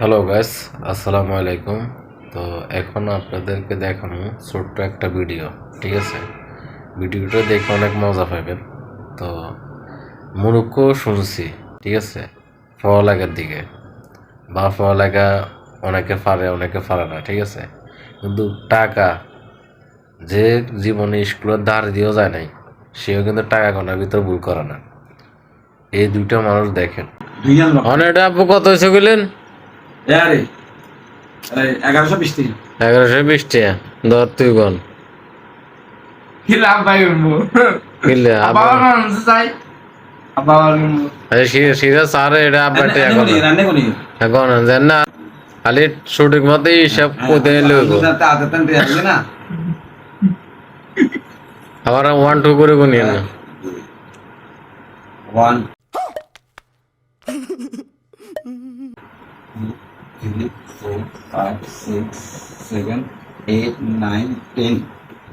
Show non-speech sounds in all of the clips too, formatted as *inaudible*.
Hello guys আসসালামু আলাইকুম তো এখন আপনাদেরকে দেখানো ছোট্ট একটা ভিডিও ঠিক আছে? ভিডিওটা দেখে অনেক মজা পাবেন। তো মূর্খ শুনছি ঠিক আছে? পড়ালেখার দিকে। বা পড়ালেখা অনেকে পারে অনেকে পারে না ঠিক আছে? কিন্তু টাকা যে জীবনে স্কুলের ধার দিয়েও যায় নাই সেও কিন্তু টাকা গোনার ভিতর ভুল করে না। এই দুইটা মানুষ দেখেন। দুইজন লোক অনেক আপু কত হয়েছে গেলেন আরে এগারোশো বিশ তিন এগারোশো বিশ টাকা দর তুই গন উঠবো চাই সিরা এটা আবার গন রান্নে কোনি এখন জান না খালি সঠিক মতো হিসাব কোথায় লইব। আবার ওয়ান টু করে গুনি না। One three four five six seven eight nine ten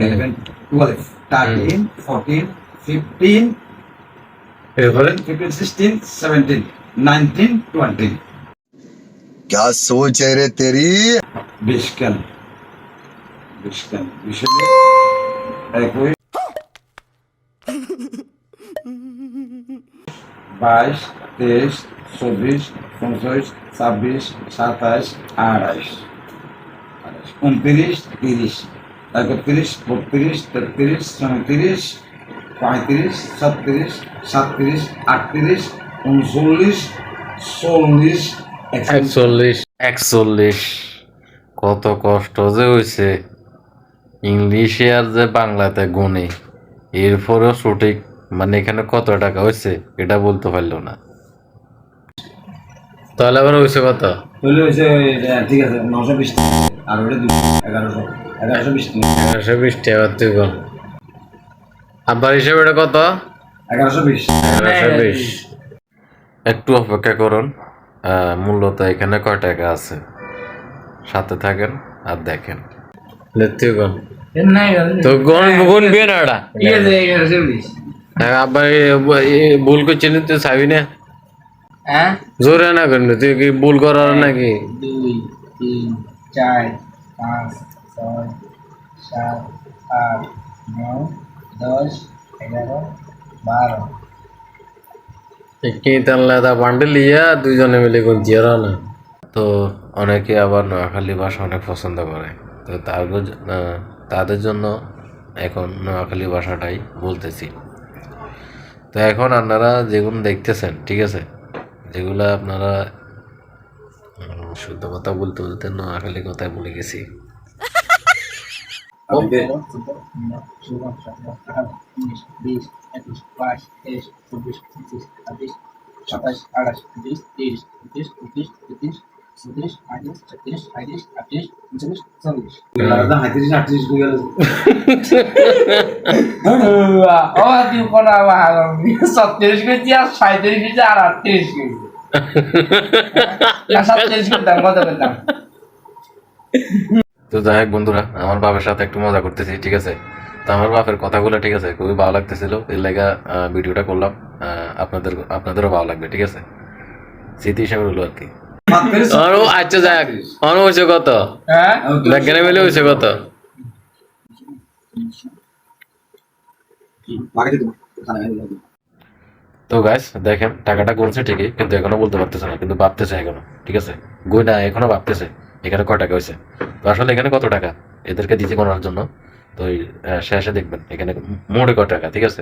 eleven twelve thirteen fourteen fifteen fifteen sixteen seventeen nineteen twenty क्या सोच है रे तेरी? बिस्कन बिस्कन बिस्कन बाईस तेईस चौबीस পঁচিশ ছাব্বিশ, সাতাশ, আঠাশ। উনত্রিশ, তিরিশ। একত্রিশ, বত্রিশ, তেত্রিশ, চৌত্রিশ, পঁয়ত্রিশ, ছত্রিশ, সাতত্রিশ, আটত্রিশ, উনচল্লিশ, চল্লিশ, একচল্লিশ একচল্লিশ। কত কষ্ট যে হয়েছে ইংলিশে আর যে বাংলাতে গুনে এরপরেও সঠিক মানে এখানে কত টাকা হয়েছে এটা বলতে পারল না। তাহলে আবার হয়েছে কত তাহলে এটা ঠিক আছে নশো বিশ আর ওটা দুশো এগারোশো এগারোশো বিশ এগারোশো বিশ টাকা তুই গন আব্বার হিসেবে এটা কত? এগারোশো বিশ। এগারোশো বিশ। একটু অপেক্ষা করুন মূলত এখানে কয় টাকা আছে? সাথে থাকেন আর দেখেন। তুই গন নাই তো গন গুনবি না এটা ঠিক আছে এগারোশো বিশ। হ্যাঁ, আব্বা এ- এ- ভুল করছিস তুই চাবি না। হ্যাঁ? জোরে না কেন? তুই কি ভুল করার নাকি? দুই তিন চার পাঁচ ছয় সাত আট নয় দশ এগারো বারো। কি তাহলে তা বান্ডেল ইয়া দুইজনে মিলে গুনছি আর না? তো অনেকে আবার নোয়াখালী ভাষা অনেক পছন্দ করে। তো তার তাদের জন্য এখন নোয়াখালী ভাষাটাই বলতেছি। তো এখন আপনারা যেগুলো দেখতেছেন ঠিক আছে? যেগুলো আপনারা শুদ্ধ কথা বলতে বলতে নোয়াখালী কথায় ভুলে গেছি। সাতাশ আঠাশ উনত্রিশ তিরিশ একত্রিশ বত্রিশ তেত্রিশ চৌত্রিশ পঁয়ত্রিশ ছত্রিশ সাঁত্রিশ আটত্রিশ উনচল্লিশ চল্লিশ হাইত্রিশ আটত্রিশ গুগল *laughs* ও তুই কোনা সত্তিরিশ কেজি আর সাঁত্রিশ কেজি আর আটত্রিশ কেজি তো যাই হোক বন্ধুরা আমার বাবার সাথে একটু মজা করতেছি ঠিক আছে? তো আমার বাপের কথাগুলো ঠিক আছে খুবই ভালো লাগতেছিল। এর লেগা ভিডিওটা করলাম আপনাদের আপনাদেরও ভালো লাগবে ঠিক আছে? স্মৃতি হিসাবে হলো আর কি। আরও আচ্ছা যাক অন হয়েছে কত? হ্যাঁ? ব্যাগেনে মিলে হয়েছে কত? তো গাছ দেখেন টাকাটা গুনছে ঠিকই কিন্তু এখনও বলতে পারতেছে না কিন্তু ভাবতেছে এখনও ঠিক আছে? গুই না এখনও ভাবতেছে এখানে কয় টাকা হয়েছে? তো আসলে এখানে কত টাকা? এদেরকে দিতে গোনার জন্য তো ওই শেষে দেখবেন এখানে মোড়ে কয় টাকা ঠিক আছে?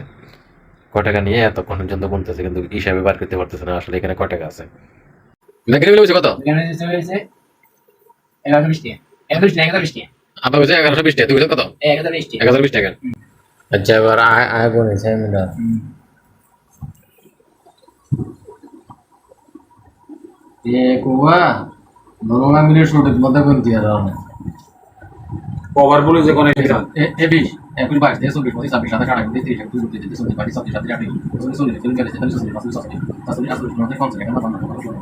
কয় টাকা নিয়ে এতক্ষণ পর্যন্ত গুনতেছে কিন্তু হিসাবে বার করতে পারতেছে না আসলে এখানে কয় টাকা আছে? মিলে কত? এগারোশো বিশ টাকা এগারোশো টাকা বিশ টাকা। এগারোশো বিশ টাকা তুই কত? এগারো বিশ টাকা। বিশ টাকা। আচ্ছা এবার আয় আয় মিলা দোনোটা মিলে সঠিক মতো গুনতে আর কভার বলে যে কোনো এবিশ একুশ বাইশ তেইশ চব্বিশ পঁচিশ ছাব্বিশ সাতাশ আঠাশ উনত্রিশ তিরিশ একত্রিশ বত্রিশ তেত্রিশ চল্লিশ পঁয়ত্রিশ ছত্রিশ সাতত্রিশ আটত্রিশ উনচল্লিশ চল্লিশ একচল্লিশ বিয়াল্লিশ তেতাল্লিশ চল্লিশ পঁয়তাল্লিশ ছত্রিশ সাতচল্লিশ আটচল্লিশ উনত্রিশ পঞ্চাশ একান্ন বান্ন পঞ্চাশ ষোলো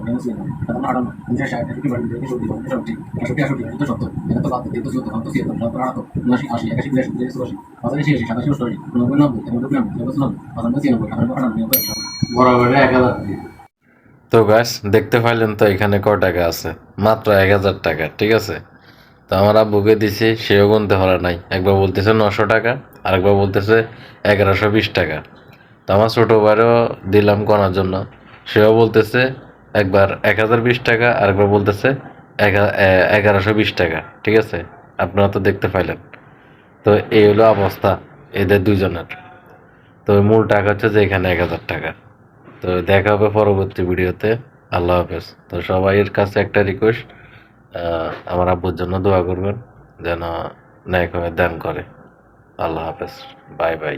সাতান্ন আটান্ন উনষাট ষাট একষট্টি বাষট্টি তেষট্টি চৌত্রিশ পঁয়ত্রিশ ষট্টি আষট্টি আষট্টি সত্তর একাত্তর বাহাত্তর তেহাত্তর চুয়াত্তর পঁচাত্তর ছিয়াত্তর সাতাত্তর আটাত্তর উনআশি আশি একাশি বিরাশি তিরাশি চুরাশি পঁচাশি ছিয়াশি সাতাশি অষ্টআশি নব্বই নব্বই একানব্বই বিরানব্বই তিরানব্বই চুরানব্বই পঁচানব্বই ছিয়ানব্বই আটানব্বই আটানব্বই বরাবর এক হাজার তো গাছ দেখতে পাইলেন তো এখানে ক টাকা আছে? মাত্র এক হাজার টাকা, ঠিক আছে? তো আমার আব্বুকে দিছি, সেও গুনতে পারে নাই। একবার বলতেছে নশো টাকা, আরেকবার বলতেছে এগারোশো বিশ টাকা। তো আমার ছোটো ভাইও দিলাম করার জন্য। সেও বলতেছে একবার এক হাজার বিশ টাকা, আরেকবার বলতেছে এগারোশো বিশ টাকা, ঠিক আছে? আপনারা তো দেখতে পাইলেন। তো এই হলো অবস্থা এদের দুজনের। তো মূল টাকা হচ্ছে যে এখানে এক হাজার টাকা। তো দেখা হবে পরবর্তী ভিডিওতে। আল্লাহ হাফেজ। তো সবাইয়ের কাছে একটা রিকোয়েস্ট আমার আব্বুর জন্য দোয়া করবেন, যেন ন্যায় দান করে। আল্লাহ হাফেজ। Bye bye.